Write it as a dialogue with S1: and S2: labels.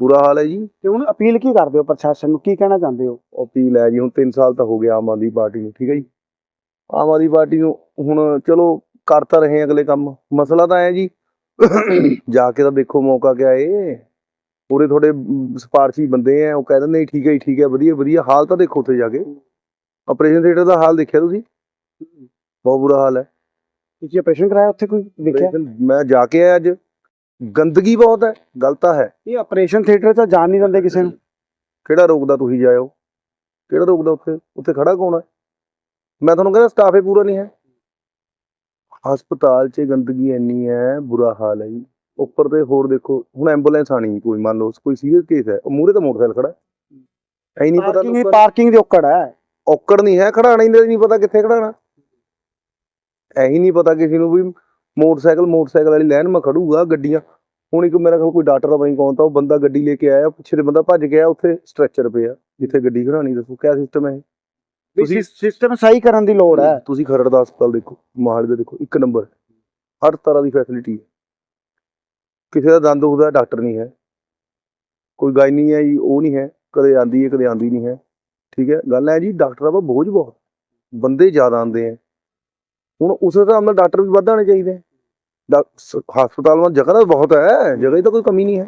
S1: ਬੁਰਾ ਹਾਲ ਹੈ ਜੀ।
S2: ਤੇ ਹੁਣ ਅਪੀਲ ਕੀ ਕਰਦੇ ਹੋ ਪ੍ਰਸ਼ਾਸਨ ਨੂੰ? ਕੀ ਕਹਿਣਾ ਚਾਹੁੰਦੇ ਹੋ?
S1: ਅਪੀਲ ਹੈ ਜੀ ਹੁਣ 3 ਸਾਲ ਤਾਂ ਹੋ ਗਿਆ ਆਮ ਆਦਮੀ ਪਾਰਟੀ ਨੂੰ ਠੀਕ ਹੈ ਜੀ। ਆਮ ਆਦਮੀ ਪਾਰਟੀ ਨੂੰ ਹੁਣ ਚਲੋ ਕਰ ਤਾਂ ਰਹੇ ਅਗਲੇ ਕੰਮ। ਮਸਲਾ ਤਾਂ ਹੈ ਜੀ ਜਾ ਕੇ ਤਾਂ ਦੇਖੋ ਮੌਕਾ ਕਿਆ ਏ। ਪੂਰੇ ਤੁਹਾਡੇ ਅਮ, ਸਿਫਾਰਸ਼ੀ ਬੰਦੇ ਆ ਉਹ ਕਹਿ ਦਿੰਦੇ ਠੀਕ ਹੈ ਠੀਕ ਹੈ ਵਧੀਆ ਵਧੀਆ ਹਾਲ ਤਾਂ ਦੇਖੋ ਉੱਥੇ ਜਾ ਕੇ। ਆਪਰੇਸ਼ਨ ਥੀਏਟਰ ਦਾ ਹਾਲ ਦੇਖਿਆ ਤੁਸੀਂ? ਬਹੁਤ ਬੁਰਾ ਹਾਲ ਹੈ।
S2: ਤੁਸੀਂ ਆਪਰੇਸ਼ਨ ਕਰਾਇਆ ਉੱਥੇ ਕੋਈ ਦੇਖਿਆ?
S1: ਮੈਂ ਜਾ ਕੇ ਆਇਆ ਅੱਜ। ਗੰਦਗੀ ਬਹੁਤ ਹੈ ਗੱਲ ਤਾਂ ਹੈ।
S2: ਇਹ ਆਪਰੇਸ਼ਨ ਥੀਏਟਰ 'ਚ ਜਾਣ ਨਹੀਂ ਦਿੰਦੇ ਕਿਸੇ ਨੂੰ।
S1: ਕਿਹੜਾ ਰੋਕਦਾ ਤੁਸੀਂ ਜਾਇਓ? ਕਿਹੜਾ ਰੋਕਦਾ ਉੱਥੇ? ਉੱਥੇ ਖੜਾ ਕੌਣ ਹੈ? ਮੈਂ ਤੁਹਾਨੂੰ ਕਹਿੰਦਾ ਸਟਾਫ ਹੀ ਪੂਰਾ ਨਹੀਂ ਹੈ। ਹਸਪਤਾਲ 'ਚ ਗੰਦਗੀ ਇੰਨੀ ਹੈ ਬੁਰਾ ਹਾਲ ਹੈ ਜੀ। ਉੱਪਰ ਤੇ ਹੋਰ ਦੇਖੋ ਹੁਣ ਐਂਬੂਲੈਂਸ ਆਣੀ ਕੋਈ ਮੰਨ ਲਓ ਕੋਈ ਸੀਰੀਅਸ ਕੇਸ ਹੈ। ਉਹ ਮੂਹਰੇ ਤਾਂ ਮੋਟਰਸਾਈਕਲ ਖੜਾ ਹੈ। ਐ ਨਹੀਂ ਪਤਾ ਲੋਕਾਂ।
S2: ਪਾਰਕਿੰਗ ਦੀ ਔਕੜ ਹੈ।
S1: ਔਕੜ ਨਹੀਂ ਹੈ ਖੜਾਣਾ ਹੀ ਨਹੀਂ ਪਤਾ ਕਿੱਥੇ ਖੜਾਣਾ ਐਹੀ ਨਹੀਂ ਪਤਾ ਕਿਸੇ ਨੂੰ ਵੀ ਮੋਟਰਸਾਈਕਲ ਮੋਟਰਸਾਈਕਲ ਵਾਲੀ ਲਾਈਨ ਮੈਂ ਖੜੂਗਾ ਗੱਡੀਆਂ। ਹੁਣ ਇੱਕ ਮੇਰਾ ਕੋਲ ਕੋਈ ਡਾਕਟਰ ਦਾ ਬਈ ਕੌਣ ਤਾਂ ਉਹ ਬੰਦਾ ਗੱਡੀ ਲੈ ਕੇ ਆਇਆ ਪਿੱਛੇ ਦੇ ਬੰਦਾ ਭੱਜ ਗਿਆ ਉੱਥੇ ਸਟ੍ਰੈਚਰ ਪਿਆ ਜਿੱਥੇ ਗੱਡੀ ਖੜਾਣੀ ਦੱਸੋ ਕਿਆ ਸਿਸਟਮ ਹੈ?
S2: ਤੁਸੀਂ ਸਿਸਟਮ ਸਹੀ ਕਰਨ ਦੀ ਲੋੜ ਹੈ।
S1: ਤੁਸੀਂ ਖਰੜ ਦਾ ਹਸਪਤਾਲ ਦੇਖੋ ਮੋਹਾਲੀ ਦਾ ਦੇਖੋ ਇੱਕ ਨੰਬਰ। ਹਰ ਤਰ੍ਹਾਂ ਦੀ ਫੈਸਿਲਿਟੀ ਹੈ। ਕਿਸੇ ਦਾ ਦੰਦ ਉਹਦਾ ਡਾਕਟਰ ਨਹੀਂ ਹੈ। ਕੋਈ ਗਾਇਨੀ ਹੈ ਜੀ ਉਹ ਨਹੀਂ ਹੈ। ਕਦੇ ਆਂਦੀ ਹੈ ਕਦੇ ਆਂਦੀ ਨਹੀਂ ਹੈ। ਠੀਕ ਹੈ ਗੱਲ ਹੈ ਜੀ ਡਾਕਟਰਾਂ ਦਾ ਬੋਝ ਬਹੁਤ। ਬੰਦੇ ਜ਼ਿਆਦਾ ਆਉਂਦੇ ਆ ਹੁਣ ਉਸ ਹਿਸਾਬ ਨਾਲ ਡਾਕਟਰ ਵੀ ਵੱਧ ਆਉਣੇ ਚਾਹੀਦੇ ਆ ਡਾ- ਸ- ਹਸਪਤਾਲ ਵਿੱਚ ਜਗ੍ਹਾ ਤਾਂ ਬਹੁਤ ਹੈ, ਜਗ੍ਹਾ ਦੀ ਤਾਂ ਕੋਈ ਕਮੀ ਨਹੀਂ ਹੈ।